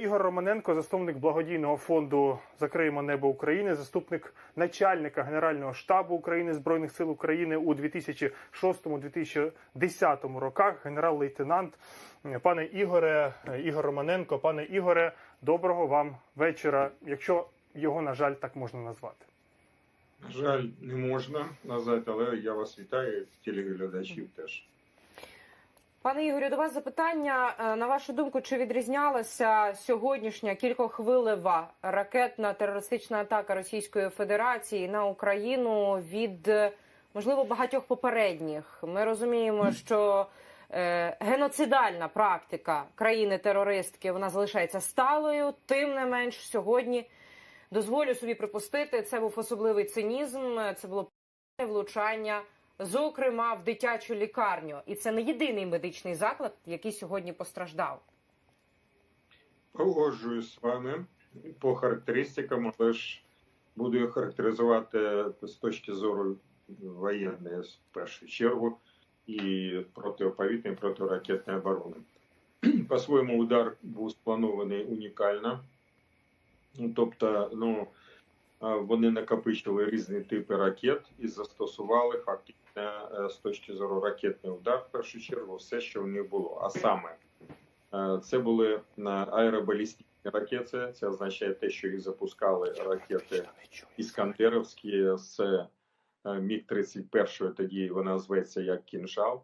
Ігор Романенко, засновник благодійного фонду Закриємо небо України, заступник начальника Генерального штабу України Збройних сил України у 2006-2010 роках. Генерал-лейтенант пане Ігоре, Ігор Романенко, пане Ігоре, доброго вам вечора, якщо його на жаль так можна назвати. На жаль, не можна назвати, але я вас вітаю, телеглядачів теж. Пане Ігорю, до вас запитання. Е, На вашу думку, чи відрізнялася сьогоднішня кількохвилева ракетна терористична атака Російської Федерації на Україну від е, можливо багатьох попередніх? Ми розуміємо, що е, геноцидальна практика країни-терористки вона залишається сталою. Тим не менш, сьогодні дозволю собі припустити, це був особливий цинізм. Це було влучання зокрема в дитячу лікарню, і це не єдиний медичний заклад, який сьогодні постраждав. Погоджуюсь з вами по характеристикам, але ж буду їх характеризувати з точки зору воєнної в першу чергу і протиповітряної, протиракетної оборони. По-своєму удар був спланований унікально. Тобто, ну, вони накопичили різні типи ракет і застосували фактично е, з точки зору ракетний удар, в першу чергу, все, що в них було. А саме, е, це були е, аеробалістичні ракети. Це означає те, що їх запускали ракети іскандеровські з міг 31 тоді вона зветься як кінжал.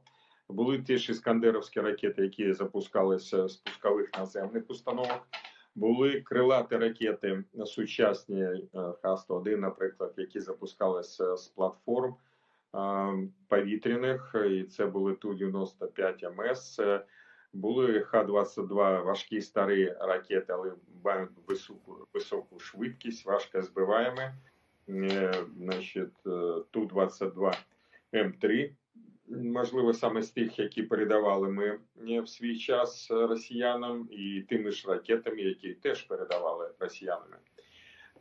Були теж іскандеровські ракети, які запускалися з пускових наземних установок. Були крилаті ракети сучасні е, Х-101, наприклад, які запускалися з платформ повітряних, і це були Ту-95 МС. Е, Були Х-22 важкі старі ракети, але мають високу, високу швидкість, важко збиваємо. Е, Значить, е, Ту-22 М3, можливо, саме з тих, які передавали ми е, в свій час росіянам, і тими ж ракетами, які теж передавали росіянам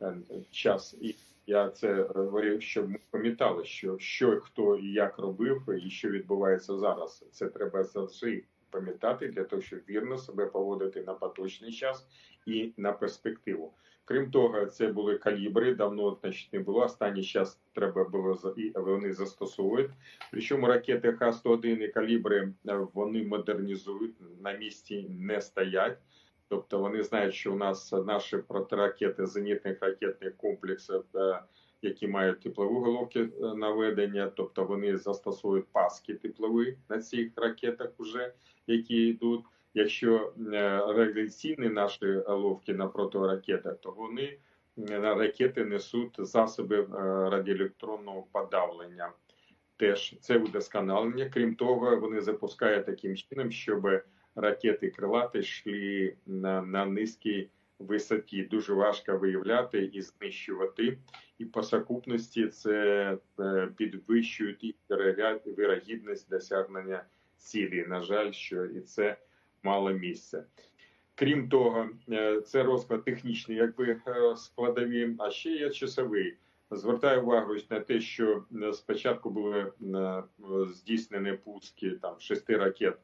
е, час. І я це говорив, щоб ми пам'ятали, що що хто і як робив, і що відбувається зараз. Це треба завжди пам'ятати для того, щоб вірно себе поводити на поточний час і на перспективу. Крім того, це були калібри. Давно значить, не було. Останній час треба було і вони застосовують. Причому ракети Х-101 і калібри е, вони модернізують на місці, не стоять. Тобто вони знають, що у нас наші протиракети зенітних ракетних комплексів, е, які мають теплові головки е, наведення, тобто вони застосують паски теплові на цих ракетах, уже які йдуть. Якщо е, радіаційні наші ловки на протиракетах, то вони на ракети несуть засоби радіоелектронного подавлення. Теж це удосконалення. Крім того, вони запускають таким чином, щоб ракети крилати йшли на, на низькій висоті. Дуже важко виявляти і знищувати. І по сукупності це е, підвищує їх вірогід- досягнення цілі. На жаль, що і це мало місця. Крім того, е, це розклад технічний, якби е, складові, а ще є часовий. Звертаю увагу на те, що спочатку були здійснені пуски там шести ракет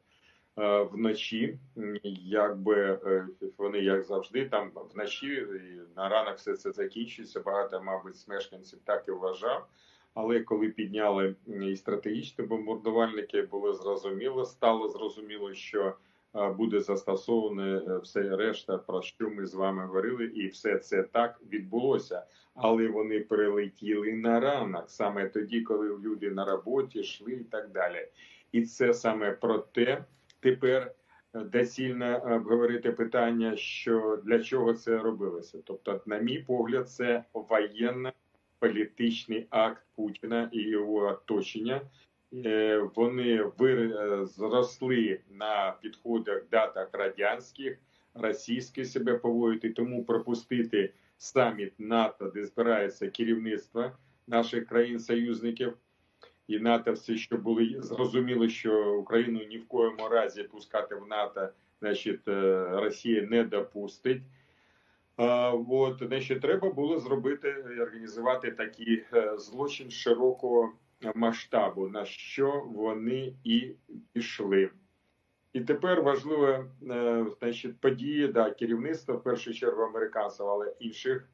вночі. М, Якби е, вони, як завжди, там вночі на ранок все це закінчується. Багато, мабуть, мешканців так і вважав. Але коли підняли і стратегічні бомбардувальники, було зрозуміло, стало зрозуміло, що е, буде застосоване е, все решта, про що ми з вами говорили, і все це так відбулося. Але вони прилетіли на ранок, саме тоді, коли люди на роботі йшли і так далі. І це саме про те тепер е, доцільно обговорити питання, що для чого це робилося. Тобто, на мій погляд, це воєнно політичний акт Путіна і його оточення. Е, Вони е, зросли на підходах датах радянських, російські себе поводять, і тому пропустити саміт НАТО, де збирається керівництво наших країн-союзників і натовці, що були зрозуміло, що Україну ні в коєму разі пускати в НАТО, значить, е, Росія не допустить. От, значить, треба було зробити і організувати такий е, злочин широкого масштабу, на що вони і пішли. І тепер важлива е, значить, події, да, керівництва, в першу чергу американців, але інших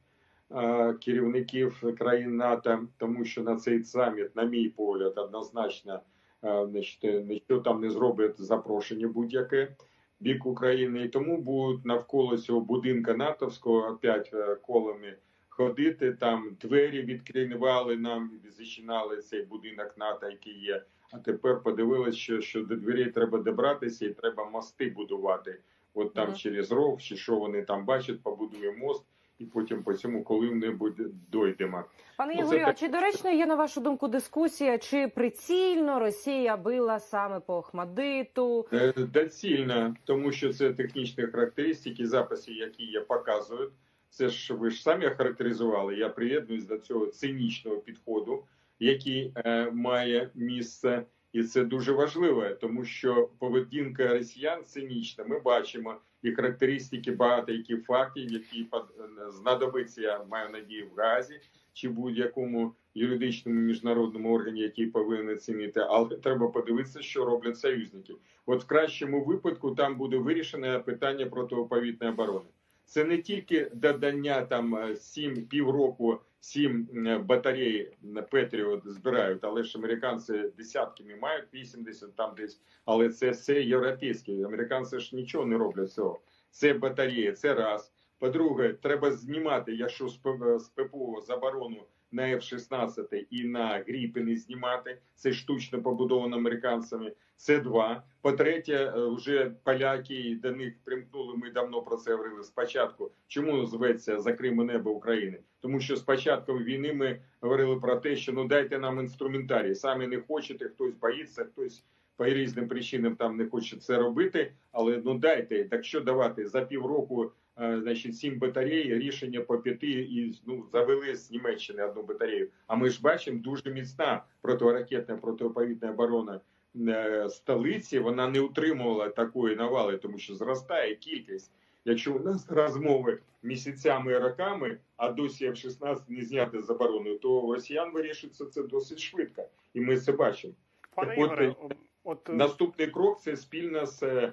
керівників країн НАТО, тому що на цей саміт, на мій погляд, однозначно е, значить, нічого там не зроблять запрошення будь-яке бік України. І тому будуть навколо цього будинка натовського опять е, колами ходити. Там двері відкривали нам, зачинали цей будинок НАТО, який є. А тепер подивилися, що, що до дверей треба добратися і треба мости будувати. От там Мгм. через ров, чи що вони там бачать, побудуємо мост, і потім по цьому коли-небудь дойдемо. Пане Ну, це Ігорю, а чи доречно є на вашу думку дискусія, чи прицільно Росія била саме по Охмадиту? Е, Доцільно, тому що це технічні характеристики, записи, які я показую. Це ж ви ж самі характеризували. Я приєднуюсь до цього цинічного підходу, який е, має місце, і це дуже важливо, тому що поведінка росіян цинічна. Ми бачимо і характеристики багато яких фактів, які е, знадобиться, я маю надію, в Газі чи будь-якому юридичному міжнародному органі, який повинен цінити, але треба подивитися, що роблять союзники. От в кращому випадку там буде вирішене питання протиповітної оборони. Це не тільки додання там е, сім півроку, сім батарей Петріот збирають, але ж американці десятками мають 80 там десь. Але це все європейське. Американці ж нічого не роблять цього. Це батареї, це раз. По-друге, треба знімати, якщо з ППО заборону на F-16 і на Гріпіни знімати. Це штучно побудовано американцями. Це два. По-третє, е, вже поляки до них примкнули. Ми давно про це говорили спочатку. Чому зветься закриме небо України? Тому що з початком війни ми говорили про те, що ну дайте нам інструментарій. Самі не хочете, хтось боїться, хтось по різним причинам там не хоче це робити. Але ну дайте, так що давати за півроку. Е, Значить, сім батарей, рішення по п'яти і ну завели з Німеччини одну батарею. А ми ж бачимо дуже міцна протиракетна протиповітна оборона е, столиці. Вона не утримувала такої навали, тому що зростає кількість. Якщо у нас розмови місяцями і роками, а досі F-16 не зняти забороною, то росіян вирішиться це досить швидко, і ми це бачимо. Пане Так от, от е, Наступний крок це спільна з е, е,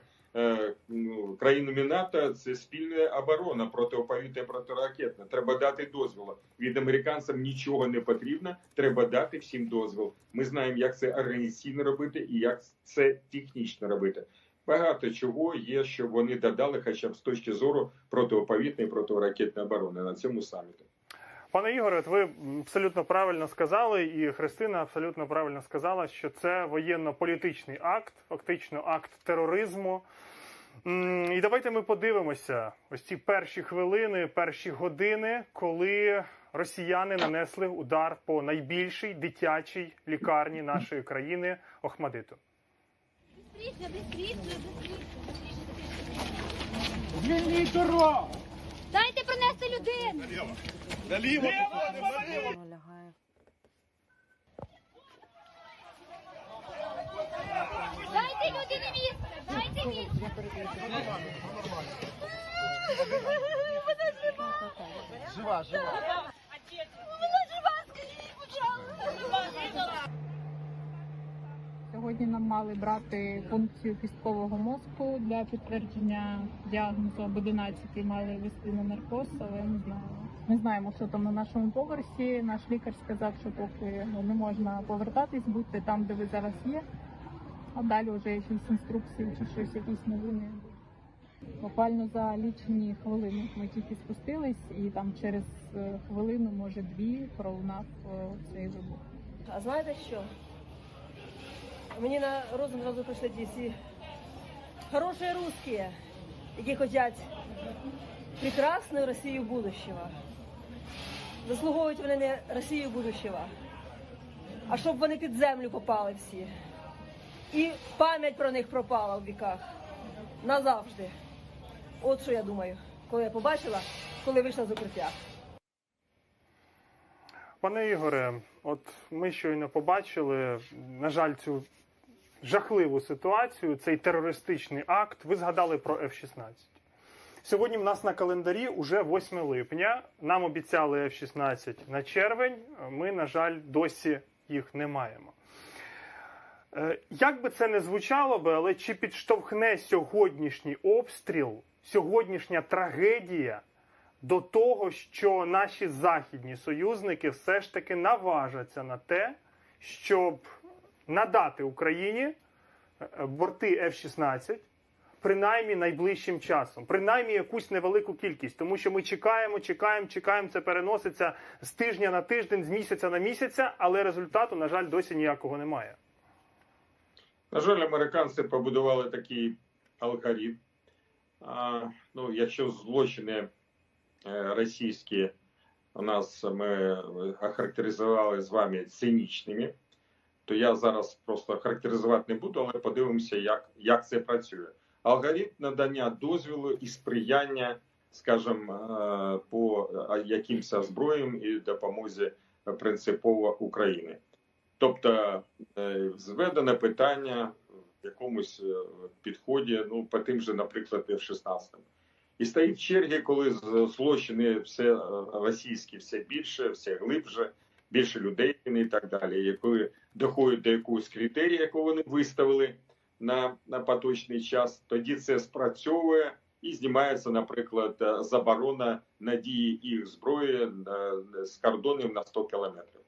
країнами НАТО, це спільна оборона протиповітря протиракетна. Треба дати дозвіл. Від американців нічого не потрібно. Треба дати всім дозвіл. Ми знаємо, як це організаційно робити і як це технічно робити. Багато чого є, що вони додали, хоча б з точки зору протиповітряної протиракетної оборони на цьому саміті. Пане Ігоре, от ви абсолютно правильно сказали, і Христина абсолютно правильно сказала, що це воєнно-політичний акт, фактично акт тероризму. М, І давайте ми подивимося ось ці перші хвилини, перші години, коли росіяни нанесли удар по найбільшій дитячій лікарні нашої країни Охмадиту. Быстріше, быстріше, быстріше, быстріше. Звільніть дорогу! Дайте пронести людину. Налягає. Дайте людині місце. Дайте місце. Вона жива. Жива, жива. Вона жива, скажіть, пожалуйста. Сьогодні нам мали брати функцію кісткового мозку для підтвердження діагнозу об 11 мали вести на наркоз, але не знаю. Не знаємо, що там на нашому поверсі. Наш лікар сказав, що поки ну, не можна повертатись, будьте там, де ви зараз є. А далі вже якісь інструкції чи щось, якісь новини. Буквально за лічені хвилини ми тільки спустились, і там через е, хвилину, може дві, пролунав е, цей вибух. А знаєте що? Мені на розум зразу прийшли ті всі хороші русські, які хочуть прекрасну Росію будущего. Заслуговують вони не Росію будущего, а щоб вони під землю попали всі. І пам'ять про них пропала в віках. Назавжди. От що я думаю, коли я побачила, коли вийшла з укриття. Пане Ігоре, от ми щойно побачили, на жаль, цю жахливу ситуацію, цей терористичний акт. Ви згадали про F-16. Сьогодні в нас на календарі уже 8 липня. Нам обіцяли F-16 на червень. Ми, на жаль, досі їх не маємо. Е, Як би це не звучало би, але чи підштовхне сьогоднішній обстріл, сьогоднішня трагедія до того, що наші західні союзники все ж таки наважаться на те, щоб надати Україні е, борти F-16 принаймні найближчим часом, принаймні якусь невелику кількість, тому що ми чекаємо, чекаємо, чекаємо. Це переноситься з тижня на тиждень, з місяця на місяця, але результату, на жаль, досі ніякого немає. На жаль, американці побудували такий алгоритм. А, ну, якщо злочини е, російські у нас ми охарактеризували з вами цинічними, то я зараз просто характеризувати не буду, але подивимося, як, як це працює. Алгоритм надання дозволу і сприяння, скажімо, е, по е, якимось зброям і допомозі принципово України. Тобто е, зведене питання в якомусь підході, ну по тим же, наприклад, F-16. І стоїть черги, коли злочини все російські все більше, все глибше, більше людей і так далі. Коли доходять до якогось критерія, якого вони виставили на, на поточний час, тоді це спрацьовує і знімається, наприклад, е, заборона надії їх зброї е, з кордонів на 100 кілометрів.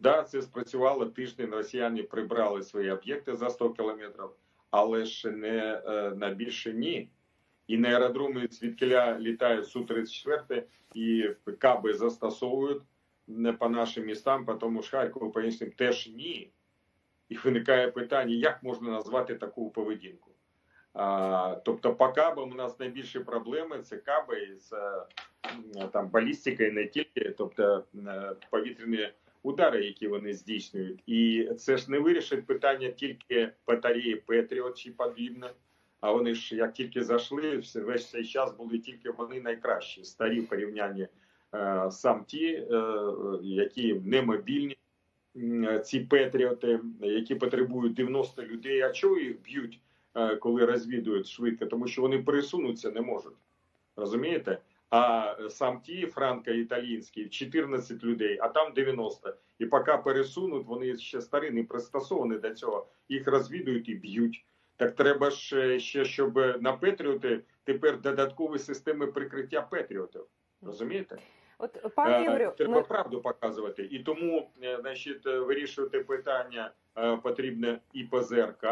Да, це спрацювало тиждень. Росіяни прибрали свої об'єкти за 100 кілометрів, але ж не е, на більше ні. І на аеродроми звідкиля літають Су-34 і каби застосовують не по нашим містам, тому що Харкову, по іншим теж ні. І виникає питання, як можна назвати таку поведінку. А, тобто, по кабам у нас найбільші проблеми це каби з е, там балістика і не тільки, тобто е, повітряні удари, які вони здійснюють. І це ж не вирішить питання тільки батареї Петріот чи подібне. А вони ж як тільки зайшли, весь цей час були тільки вони найкращі, старі в порівнянні сам ті, е, які не мобільні. м, Ці петріоти, які потребують 90 людей. А чого їх б'ють, е, коли розвідують швидко? Тому що вони пересунутися не можуть. Розумієте? А сам ті франко-італійські 14 людей, а там 90. І поки пересунуть, вони ще старі, не пристосовані до цього. Їх розвідують і б'ють. Так треба ж е, ще, щоб на Петріоти тепер додаткові системи прикриття Петріотів. Розумієте? От пане Е, Ігорю, Треба ми правду показувати. І тому, е, значить, е, вирішувати питання е, потрібно і по ЗРК,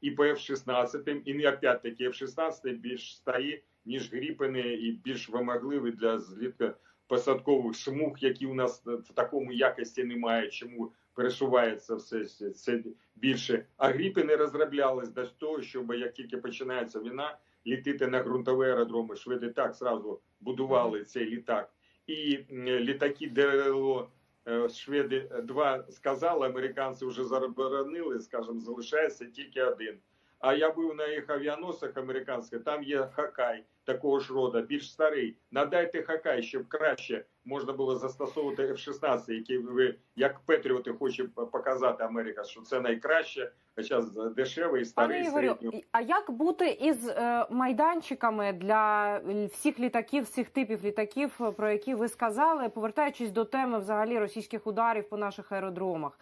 і по F-16, і не опять-таки F-16 більш старі, ніж Гріпени, і більш вимогливі для злітка посадкових смуг, які у нас в такому якості немає. Чому пересувається все це- більше? А Гріпени розроблялись для того, щоб як тільки починається війна, літити на ґрунтові аеродроми. Шведи так зразу будували цей літак. І літаки ДРЛО е, Шведи два сказали, американці вже заборонили, скажімо, залишається тільки один. А я був на їх авіаносах американських, там є Хакай такого ж роду, більш старий. Надайте Хакай, щоб краще можна було застосовувати F-16, які ви як Петріоти хоче показати Америка, що це найкраще, хоча дешевий, старий, Пане Ігорю, а як бути із е, майданчиками для всіх літаків, всіх типів літаків, про які ви сказали, повертаючись до теми взагалі російських ударів по наших аеродромах?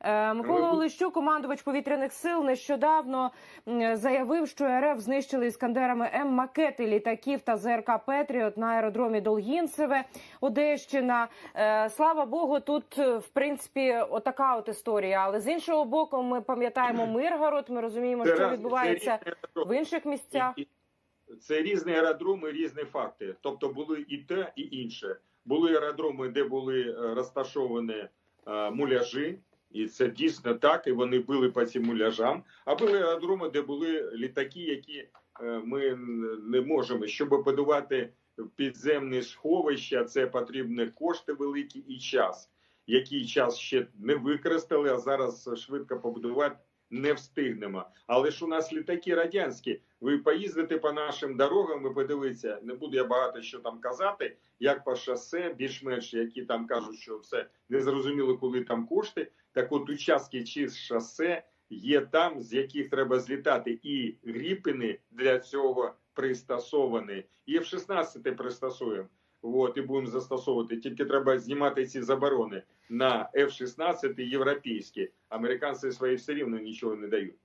Е, Микола Ну, Олещук, командувач повітряних сил, нещодавно заявив, що РФ знищили іскандерами М макети літаків та ЗРК Петріот на аеродромі Долгінцеве, Одещина. Е, Слава Богу, тут е, в принципі отака от історія. Але з іншого боку, ми пам'ятаємо Миргород. Ми розуміємо, що відбувається в інших місцях. Це різні аеродроми, різні факти. Тобто були і те, і інше. Були аеродроми, де були е, розташовані е, муляжі, і це дійсно так, і вони били по цим ляжам. А були аеродроми, де були літаки, які е, ми не можемо. Щоб будувати підземні сховища, це потрібні кошти великі і час, який час ще не використали, а зараз швидко побудувати не встигнемо. Але ж у нас літаки радянські. Ви поїздите по нашим дорогам, ви подивіться, не буду я багато що там казати, як по шосе, більш-менш, які там кажуть, що все незрозуміло, коли там кошти. Так от участки чи шосе є там, з яких треба злітати, і гріпини для цього пристосовані, і в 16 пристосуємо. От, і будемо застосовувати. Тільки треба знімати ці заборони на F-16 європейські. Американці свої все рівно нічого не дають.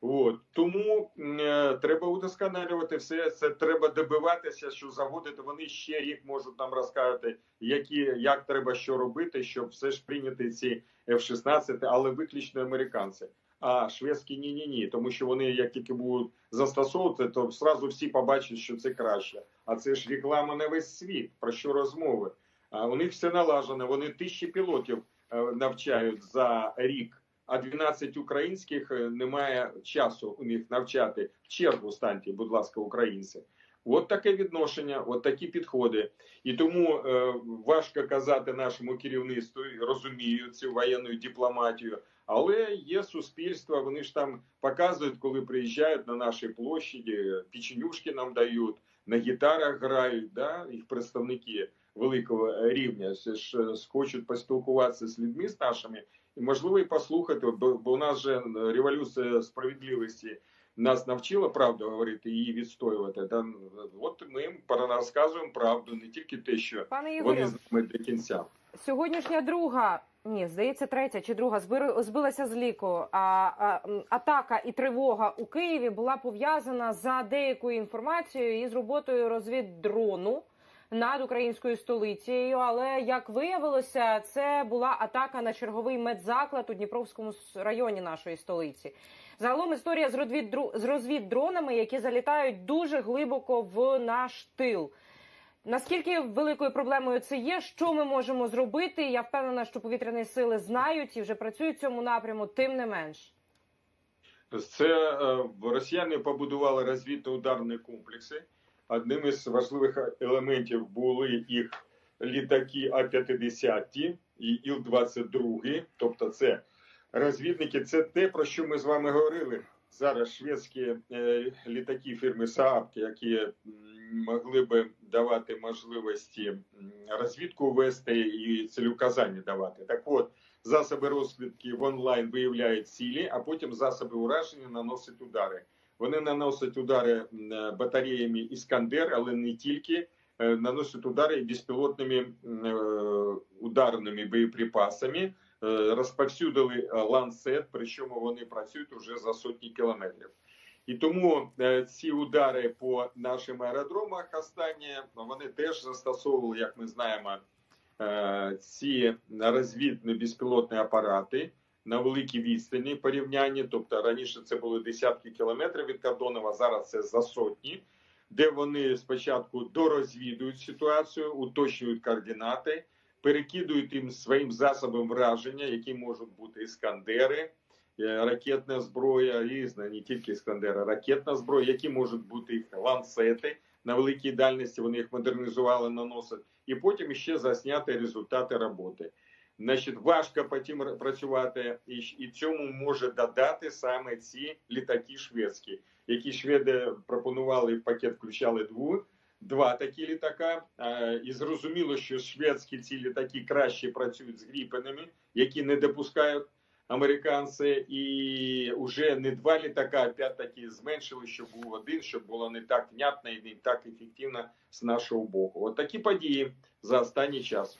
От. Тому е, треба удосконалювати все це. Треба добиватися, що заводи, то вони ще рік можуть нам розказати, які, як треба що робити, щоб все ж прийняти ці F-16, але виключно американці. А шведські ні, ні, ні, тому що вони як тільки будуть застосовувати, то зразу всі побачать, що це краще. А це ж реклама на весь світ. Про що розмови? А у них все налажено. Вони тисячі пілотів е, навчають за рік. А 12 українських е, немає часу у них навчати. В чергу станьте, будь ласка, українці. От таке відношення, от такі підходи. І тому е, важко казати нашому керівництву, розумію цю воєнну дипломатію, але є суспільство, вони ж там показують, коли приїжджають на наші площаді, печенюшки нам дають, на гітарах грають, да, їх представники великого рівня все ж хочуть поспілкуватися з людьми з нашими, і можливо і послухати, бо, бо у нас же революція справедливості нас навчила правду говорити і її відстоювати. Да? От ми їм розказуємо правду, не тільки те, що Пане вони з нами до кінця. сьогоднішня друга. Ні, здається, третя чи друга збилася з ліку. А, а атака і тривога у Києві була пов'язана за деякою інформацією із роботою розвіддрону над українською столицею. Але як виявилося, це була атака на черговий медзаклад у Дніпровському районі нашої столиці. Загалом історія з розвіддронами, які залітають дуже глибоко в наш тил. Наскільки великою проблемою це є? Що ми можемо зробити? Я впевнена, що повітряні сили знають і вже працюють в цьому напряму, тим не менш. Це е, росіяни побудували розвідно-ударні комплекси. Одним із важливих елементів були їх літаки А-50 і Іл-22. Тобто, це розвідники. Це те, про що ми з вами говорили. Зараз шведські е, літаки фірми Saab, які могли би давати можливості розвідку вести і цілеуказання давати. Так от, засоби розвідки в онлайн виявляють цілі, а потім засоби ураження наносять удари. Вони наносять удари батареями Іскандер, але не тільки Е, наносять удари безпілотними е, ударними боєприпасами. Е, Розповсюдили ланцет, причому вони працюють уже за сотні кілометрів. І тому е, ці удари по нашим аеродромах останні вони теж застосовували, як ми знаємо, е, ці розвідні безпілотні апарати на великій відстані порівнянні. Тобто раніше це були десятки кілометрів від кордону, а зараз це за сотні, де вони спочатку дорозвідують ситуацію, уточнюють координати, перекидують їм своїм засобом враження, які можуть бути іскандери. Е, Ракетна зброя, різна, не тільки іскандери, ракетна зброя, які можуть бути їх ланцети на великій дальності. Вони їх модернізували, наносять, і потім ще засняти результати роботи. Значить, важко потім працювати, і, і цьому може додати саме ці літаки шведські, які шведи пропонували в пакет, включали дву, два такі літака. І зрозуміло, що шведські ці літаки краще працюють з гріпенами, які не допускають американці, і вже не два літака, а п'ять такі зменшили, щоб був один, щоб було не так внятно і не так ефективно з нашого боку. От такі події за останній час.